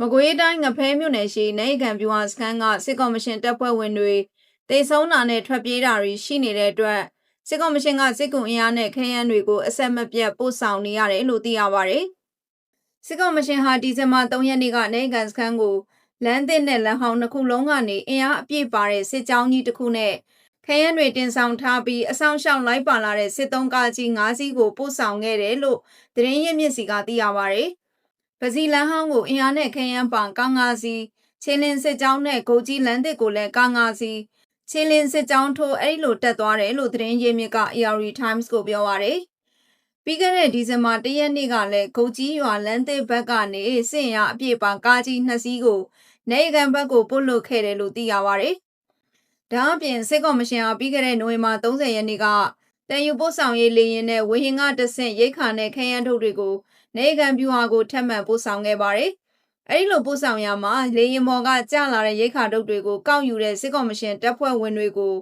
မကွေးတိုင်းငဖဲမြို့နယ်ရှိနေကံပြူဟာစခန်းကစစ်ကော်မရှင်တပ်ဖွဲ့ဝင်တွေတေဆုံးတာနဲ့ထွက်ပြေးတာတွေရှိနေတဲ့အတွက်စစ်ကော်မရှင်ကစစ်ကုံအင်အားနဲ့ခရမ်းရမ်းတွေကိုအဆက်မပြတ်ပို့ဆောင်နေရတယ်လို့သိရပါဗျ။စစ်ကော်မရှင်ဟာဒီဇင်ဘာ3ရက်နေ့ကနေကံစခန်းကိုလမ်းသစ်နဲ့လမ်းဟောင်းနှစ်ခုလုံးကနေအင်အားအပြည့်ပါတဲ့စစ်ကြောင်းကြီးတစ်ခုနဲ့ခရမ်းရမ်းတွေတင်ဆောင်ထားပြီးအဆောင်ရှောက်လိုက်ပါလာတဲ့စစ်သုံးကားကြီး၅စီးကိုပို့ဆောင်ခဲ့တယ်လို့သတင်းရင်းမြစ်စီကသိရပါဗျ။ ပစီလန်းဟောင်းကိုအင်အားနဲ့ခရမ်းပန်ကားငါးစီးချင်းလင်းစစ်ကြောင်းနဲ့ဂုတ်ကြီးလမ်းတစ်ကိုလည်းကားငါးစီးချင်းလင်းစစ်ကြောင်းထိုးအဲ့ဒီလိုတက်သွားတယ်လို့သတင်းရင်းမြစ်က AR Times ကိုပြောပါရယ်ပြီးခဲ့တဲ့ဒီဇင်ဘာ၁ရက်နေ့ကလည်းဂုတ်ကြီးရွာလမ်းတစ်ဘက်ကနေစင်ရအပြည့်ပန်ကားကြီးနှစ်စီးကိုနေကန်ဘက်ကိုပို့လွတ်ခဲ့တယ်လို့သိရပါရယ်ဒါအပြင်စစ်ကော်မရှင်ဟာပြီးခဲ့တဲ့နိုဝင်ဘာ30ရက်နေ့က တန်ယူပို့ဆောင်ရေးလေရင်နဲ့ဝေဟင်ကတဆင့်ရိတ်ခါနဲ့ခရမ်းထုတ်တွေကိုနေကန်ပြူဟာကိုထပ်မံပို့ဆောင်ခဲ့ပါတယ်။အဲဒီလိုပို့ဆောင်ရမှာလေရင်မော်ကကြာလာတဲ့ရိတ်ခါတုတ်တွေကိုကောက်ယူတဲ့စစ်ကော်မရှင်တပ်ဖွဲ့ဝင်တွေကို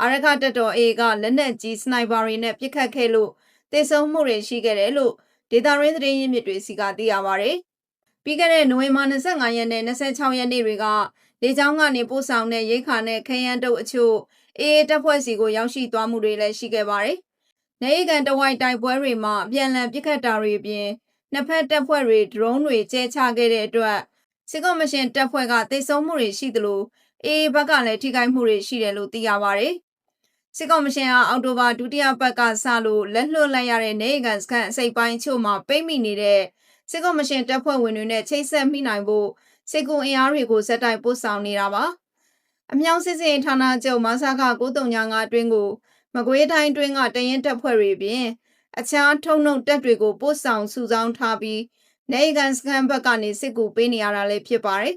အာရခတပ်တော် A ကလက်နက်ကြီးစနိုက်ပါတွေနဲ့ပစ်ခတ်ခဲ့လို့တေဆုံးမှုတွေရှိခဲ့တယ်လို့ဒေတာရင်းသတင်းရင်းမြစ်တွေစီကသိရပါဗျ။ပြီးခဲ့တဲ့နိုဝင်ဘာ25ရက်နဲ့26ရက်နေ့တွေက လေကြောင်းကနေပို့ဆောင်တဲ့ရိတ်ခါနဲ့ခရမ်းတုတ်အချို့အေးတပ်ဖွဲ့စီကိုရောက်ရှိသွားမှုတွေလည်းရှိခဲ့ပါတယ်။နေကန်တဝိုက်တိုက်ပွဲတွေမှာအပြန်အလှန်ပစ်ခတ်တာတွေအပြင်နှစ်ဖက်တပ်ဖွဲ့တွေဒရုန်းတွေကျဲချခဲ့တဲ့အတွက်စစ်ကော်မရှင်တပ်ဖွဲ့ကတိုက်ဆုံမှုတွေရှိသလိုအေးဘက်ကလည်းထိခိုက်မှုတွေရှိတယ်လို့သိရပါတယ်။စစ်ကော်မရှင်ဟာအောက်တိုဘာဒုတိယပတ်ကစလို့လက်လွတ်လိုက်ရတဲ့နေကန်စခန်းအစိပ်ပိုင်းချို့မှာပိတ်မိနေတဲ့စစ်ကော်မရှင်တပ်ဖွဲ့ဝင်တွေနဲ့ချိတ်ဆက်မိနိုင်ဖို့ စစ်ကူအင်အားတွေကိုဇက်တိုက်ပို့ဆောင်နေတာပါ။အမြောက်စစ်စင်ဌာနချုပ်မဆာခ935အတွင်းကိုမကွေးတိုင်းအတွင်းကတရင်တပ်ဖွဲ့တွေပြင်အခြားထုံနှုတ်တပ်တွေကိုပို့ဆောင်စုဆောင်းထားပြီးနေကန်စကန်ဘက်ကနေစစ်ကူပေးနေရတာလည်းဖြစ်ပါတယ်